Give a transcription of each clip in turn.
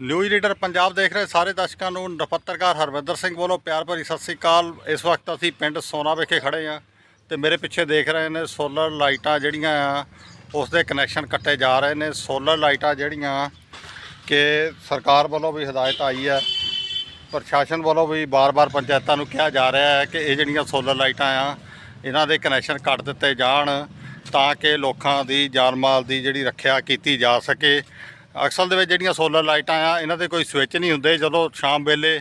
News reader Punjab ਦੇਖ ਰਹੇ ਸਾਰੇ ਦਰਸ਼ਕਾਂ ਨੂੰ ਪੱਤਰਕਾਰ ਹਰਵਿੰਦਰ ਸਿੰਘ ਵੱਲੋਂ ਪਿਆਰ ਭਰੀ ਸਤਿ ਸ੍ਰੀ ਅਕਾਲ। ਇਸ ਵਕਤ ਅਸੀਂ ਪਿੰਡ ਸੋਨਾ ਵਿਖੇ ਖੜੇ ਆ ਤੇ ਮੇਰੇ ਪਿੱਛੇ ਦੇਖ ਰਹੇ ਨੇ ਸੋਲਰ ਲਾਈਟਾਂ ਜਿਹੜੀਆਂ ਆ ਉਸ ਦੇ ਕਨੈਕਸ਼ਨ ਕੱਟੇ ਜਾ ਰਹੇ ਨੇ। ਸੋਲਰ ਲਾਈਟਾਂ ਜਿਹੜੀਆਂ ਕਿ ਸਰਕਾਰ ਵੱਲੋਂ ਵੀ ਹਦਾਇਤ ਆਈ ਹੈ, ਪ੍ਰਸ਼ਾਸਨ ਵੱਲੋਂ ਵੀ ਬਾਰ-ਬਾਰ ਪੰਚਾਇਤਾਂ ਨੂੰ ਕਿਹਾ ਜਾ ਰਿਹਾ ਹੈ ਕਿ ਇਹ ਜਿਹੜੀਆਂ ਸੋਲਰ ਲਾਈਟਾਂ ਆ, ਇਹਨਾਂ ਦੇ ਕਨੈਕਸ਼ਨ ਕੱਟ ਦਿੱਤੇ ਜਾਣ ਤਾਂ ਕਿ ਲੋਕਾਂ ਦੀ ਜਾਨ ਮਾਲ ਦੀ ਜਿਹੜੀ ਰੱਖਿਆ ਕੀਤੀ ਜਾ ਸਕੇ। ਅਕਸਰ ਦੇ ਵਿੱਚ ਜਿਹੜੀਆਂ ਸੋਲਰ ਲਾਈਟਾਂ ਆ, ਇਹਨਾਂ ਦੇ ਕੋਈ ਸਵਿਚ ਨਹੀਂ ਹੁੰਦੇ। ਜਦੋਂ ਸ਼ਾਮ ਵੇਲੇ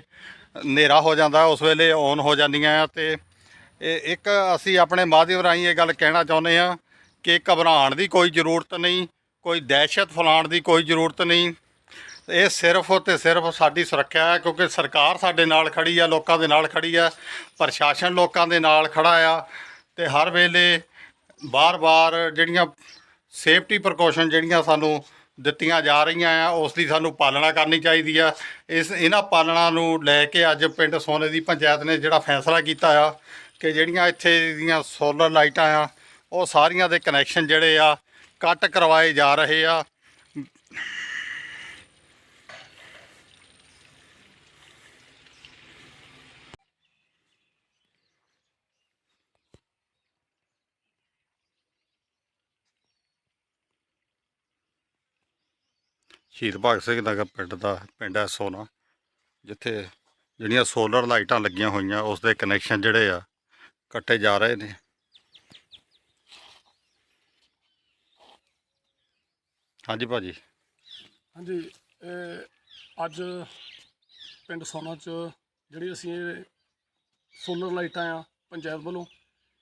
ਹਨੇਰਾ ਹੋ ਜਾਂਦਾ, ਉਸ ਵੇਲੇ ਔਨ ਹੋ ਜਾਂਦੀਆਂ ਆ। ਤੇ ਇਹ ਇੱਕ ਅਸੀਂ ਆਪਣੇ ਮਾਧਿਅਮ ਰਾਹੀਂ ਇਹ ਗੱਲ ਕਹਿਣਾ ਚਾਹੁੰਦੇ ਆ ਕਿ ਘਬਰਾਉਣ ਦੀ ਕੋਈ ਜ਼ਰੂਰਤ ਨਹੀਂ, ਕੋਈ ਦਹਿਸ਼ਤ ਫੈਲਾਉਣ ਦੀ ਕੋਈ ਜ਼ਰੂਰਤ ਨਹੀਂ। ਇਹ ਸਿਰਫ ਤੇ ਸਿਰਫ ਸਾਡੀ ਸੁਰੱਖਿਆ ਹੈ, ਕਿਉਂਕਿ ਸਰਕਾਰ ਸਾਡੇ ਨਾਲ ਖੜੀ ਆ, ਲੋਕਾਂ ਦੇ ਨਾਲ ਖੜੀ ਆ, ਪ੍ਰਸ਼ਾਸਨ ਲੋਕਾਂ ਦੇ ਨਾਲ ਖੜਾ ਆ। ਤੇ ਹਰ ਵੇਲੇ ਬਾਰ-ਬਾਰ ਜਿਹੜੀਆਂ ਸੇਫਟੀ ਪ੍ਰੀਕਾਸ਼ਨ ਜਿਹੜੀਆਂ ਸਾਨੂੰ ਦਿੱਤੀਆਂ ਜਾ ਰਹੀਆਂ ਆ, ਉਸ ਦੀ ਸਾਨੂੰ ਪਾਲਣਾ ਕਰਨੀ ਚਾਹੀਦੀ ਆ। ਇਸ, ਇਹਨਾਂ ਪਾਲਣਾ ਨੂੰ ਲੈ ਕੇ ਅੱਜ ਪਿੰਡ ਸੋਨੇ ਦੀ ਪੰਚਾਇਤ ਨੇ ਜਿਹੜਾ ਫੈਸਲਾ ਕੀਤਾ ਆ ਕਿ ਜਿਹੜੀਆਂ ਇੱਥੇ ਦੀਆਂ ਸੋਲਰ ਲਾਈਟਾਂ ਆ, ਉਹ ਸਾਰੀਆਂ ਦੇ ਕਨੈਕਸ਼ਨ ਜਿਹੜੇ ਆ, ਕੱਟ ਕਰਵਾਏ ਜਾ ਰਹੇ ਆ। ਸ਼ਹੀਦ ਭਗਤ ਸਿੰਘ ਨਗਰ ਪਿੰਡ ਦਾ, ਪਿੰਡ ਹੈ ਸੋਨਾ, ਜਿੱਥੇ ਜਿਹੜੀਆਂ ਸੋਲਰ ਲਾਈਟਾਂ ਲੱਗੀਆਂ ਹੋਈਆਂ ਉਸ ਦੇ ਕਨੈਕਸ਼ਨ ਜਿਹੜੇ ਆ, ਕੱਟੇ ਜਾ ਰਹੇ ਨੇ। ਹਾਂਜੀ ਭਾਜੀ। ਹਾਂਜੀ, ਇਹ ਅੱਜ ਪਿੰਡ ਸੋਨਾ ਚ ਜਿਹੜੀ ਅਸੀਂ ਇਹ ਸੋਲਰ ਲਾਈਟਾਂ ਆ, ਪੰਚਾਇਤ ਵੱਲੋਂ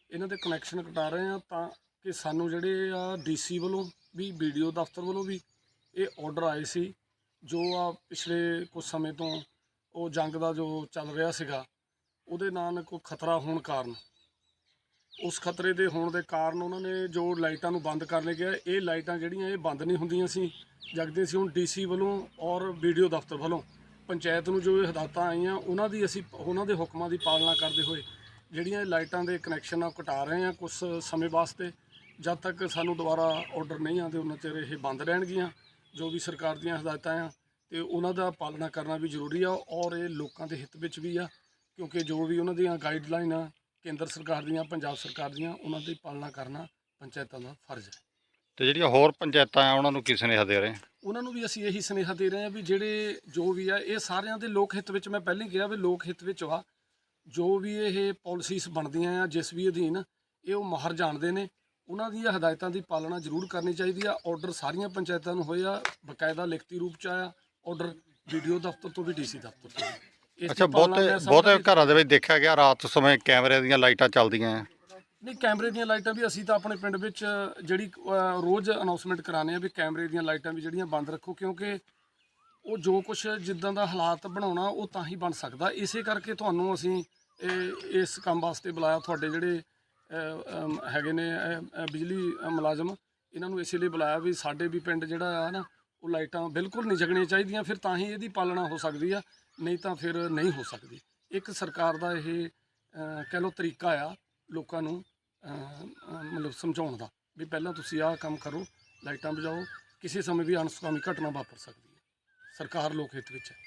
ਇਹਨਾਂ ਦੇ ਕਨੈਕਸ਼ਨ ਕਟਾ ਰਹੇ ਆ ਤਾਂ ਕਿ ਸਾਨੂੰ ਜਿਹੜੇ ਆ ਡੀਸੀ ਵੱਲੋਂ ਵੀ ਵੀਡੀਓ ਦਫ਼ਤਰ ਵੱਲੋਂ ਵੀ ਇਹ ਆਰਡਰ ਆਏ ਸੀ, ਜੋ ਆ ਪਿਛਲੇ ਕੁਝ ਸਮੇਂ ਤੋਂ ਉਹ ਜੰਗ ਦਾ ਜੋ ਚੱਲ ਰਿਹਾ ਸੀਗਾ, ਉਹਦੇ ਨਾਲ ਕੋਈ ਖਤਰਾ ਹੋਣ ਕਾਰਨ। ਉਸ ਖਤਰੇ ਦੇ ਹੋਣ ਦੇ ਕਾਰਨ ਉਹਨਾਂ ਨੇ ਜੋ ਲਾਈਟਾਂ ਨੂੰ ਬੰਦ ਕਰਨ ਗਿਆ ਇਹ ਲਾਈਟਾਂ ਜਿਹੜੀਆਂ, ਇਹ ਬੰਦ ਨਹੀਂ ਹੁੰਦੀਆਂ ਸੀ। ਜਗਦੇ ਸੀ ਹੁਣ ਡੀਸੀ ਵੱਲੋਂ ਔਰ ਵੀਡੀਓ ਦਫ਼ਤਰ ਵੱਲੋਂ। ਪੰਚਾਇਤ ਨੂੰ ਜੋ ਇਹ ਹਦਾਇਤਾਂ ਆਈਆਂ, ਉਹਨਾਂ ਦੀ ਅਸੀਂ, ਉਹਨਾਂ ਦੇ ਹੁਕਮਾਂ ਦੀ ਪਾਲਣਾ ਕਰਦੇ ਹੋਏ ਜਿਹੜੀਆਂ ਇਹ ਲਾਈਟਾਂ ਦੇ ਕਨੈਕਸ਼ਨ ਆ ਘਟਾ ਰਹੇ ਆ ਕੁਝ ਸਮੇਂ ਵਾਸਤੇ। ਜਦ ਤੱਕ ਸਾਨੂੰ ਦੁਬਾਰਾ ਆਰਡਰ ਨਹੀਂ ਆਉਂਦੇ ਉਹਨਾਂ ਚਿਰ ਇਹ ਬੰਦ ਰਹਿਣਗੀਆਂ। ਜੋ ਵੀ ਸਰਕਾਰ ਦੀਆਂ ਹਦਾਇਤਾਂ ਆ ਤੇ ਉਹਨਾਂ ਦਾ ਪਾਲਣਾ ਕਰਨਾ ਵੀ ਜ਼ਰੂਰੀ ਆ ਔਰ ਇਹ ਲੋਕਾਂ ਦੇ ਹਿੱਤ ਵਿੱਚ ਵੀ ਆ ਕਿਉਂਕਿ ਜੋ ਵੀ ਉਹਨਾਂ ਦੀਆਂ ਗਾਈਡਲਾਈਨ ਆ ਕੇਂਦਰ ਸਰਕਾਰ ਦੀਆਂ ਪੰਜਾਬ ਸਰਕਾਰ ਦੀਆਂ ਉਹਨਾਂ ਦੀ ਪਾਲਣਾ ਕਰਨਾ ਪੰਚਾਇਤਾਂ ਦਾ ਫਰਜ਼ ਹੈ। ਤੇ ਜਿਹੜੀਆਂ ਹੋਰ ਪੰਚਾਇਤਾਂ ਆ ਉਹਨਾਂ ਨੂੰ ਕੀ ਸੁਨੇਹਾ ਦੇ ਰਹੇ? ਉਹਨਾਂ ਨੂੰ ਵੀ ਅਸੀਂ ਇਹੀ ਸੁਨੇਹਾ ਦੇ ਰਹੇ ਹਾਂ ਵੀ ਜਿਹੜੇ ਜੋ ਵੀ ਆ ਇਹ ਸਾਰਿਆਂ ਦੇ ਲੋਕ ਹਿੱਤ ਵਿੱਚ ਮੈਂ ਪਹਿਲਾਂ ਹੀ ਕਿਹਾ ਵੀ ਲੋਕ ਹਿੱਤ ਵਿੱਚ ਆ। ਜੋ ਵੀ ਇਹ ਪਾਲਿਸੀਜ਼ ਬਣਦੀਆਂ ਆ ਜਿਸ ਵੀ ਅਧੀਨ ਇਹ ਉਹ ਮਾਹਰ ਜਾਣਦੇ ਨੇ। ਉਹਨਾਂ ਦੀਆਂ ਹਦਾਇਤਾਂ ਦੀ ਪਾਲਣਾ ਜ਼ਰੂਰ ਕਰਨੀ ਚਾਹੀਦੀ ਆ। ਆਰਡਰ ਸਾਰੀਆਂ ਪੰਚਾਇਤਾਂ ਨੂੰ ਹੋਏ ਆ ਬਕਾਇਦਾ ਲਿਖਤੀ ਰੂਪ ਚ ਆਇਆ ਆਰਡਰ ਵੀਡੀਓ ਦਫ਼ਤਰ ਤੋਂ ਵੀ ਡੀਸੀ ਦਫ਼ਤਰ ਤੋਂ। ਵੀ। ਇਸ ਦੀ ਅੱਛਾ ਪਾਲਣਾ ਬਹੁਤੇ ਮੈਂ ਸਮਝਦਾ ਬਹੁਤੇ ਘਰਾਂ ਦੇ ਵਿੱਚ ਦੇਖਿਆ ਗਿਆ ਰਾਤ ਸਮੇਂ ਕੈਮਰੇ ਦੀਆਂ ਲਾਈਟਾਂ ਚੱਲਦੀਆਂ ਆ ਨਹੀਂ ਕੈਮਰੇ ਦੀਆਂ ਲਾਈਟਾਂ ਵੀ ਅਸੀਂ ਤਾਂ ਆਪਣੇ ਪਿੰਡ ਵਿੱਚ ਜਿਹੜੀ ਅਹ, ਰੋਜ਼ ਅਨਾਉਂਸਮੈਂਟ ਕਰਾਉਂਦੇ ਆ ਵੀ ਕੈਮਰੇ ਦੀਆਂ ਲਾਈਟਾਂ ਵੀ ਜਿਹੜੀਆਂ ਬੰਦ ਰੱਖੋ ਕਿਉਂਕਿ ਉਹ ਜੋ ਕੁਝ ਜਿੱਦਾਂ ਦਾ ਹਾਲਾਤ ਬਣਾਉਣਾ ਉਹ ਤਾਂ ਹੀ ਬਣ ਸਕਦਾ। ਇਸੇ ਕਰਕੇ ਤੁਹਾਨੂੰ ਅਸੀਂ ਇਹ ਇਸ ਕੰਮ ਵਾਸਤੇ ਬੁਲਾਇਆ ਤੁਹਾਡੇ ਜਿਹੜੇ ਹੈਗੇ ਨੇ ਬਿਜਲੀ ਮੁਲਾਜ਼ਮ। ਇਹਨਾਂ ਨੂੰ ਇਸੇ ਲਈ ਬੁਲਾਇਆ ਵੀ ਸਾਡੇ ਵੀ ਪਿੰਡ ਜਿਹੜਾ ਆ ਨਾ, ਉਹ ਲਾਈਟਾਂ ਬਿਲਕੁਲ ਨਹੀਂ ਜਗਣੀਆਂ ਚਾਹੀਦੀਆਂ, ਫਿਰ ਤਾਂ ਹੀ ਇਹਦੀ ਪਾਲਣਾ ਹੋ ਸਕਦੀ ਆ, ਨਹੀਂ ਤਾਂ ਫਿਰ ਨਹੀਂ ਹੋ ਸਕਦੀ। ਇੱਕ ਸਰਕਾਰ ਦਾ ਇਹ ਕਹਿ ਲਓ ਤਰੀਕਾ ਆ ਲੋਕਾਂ ਨੂੰ ਮਤਲਬ ਸਮਝਾਉਣ ਦਾ, ਵੀ ਪਹਿਲਾਂ ਤੁਸੀਂ ਆਹ ਕੰਮ ਕਰੋ, ਲਾਈਟਾਂ ਬੁਝਾਓ, ਕਿਸੇ ਸਮੇਂ ਵੀ ਅਨਸੁਖਾਵੀ ਘਟਨਾ ਵਾਪਰ ਸਕਦੀ ਹੈ। ਸਰਕਾਰ ਲੋਕ ਹਿੱਤ ਵਿੱਚ ਹੈ।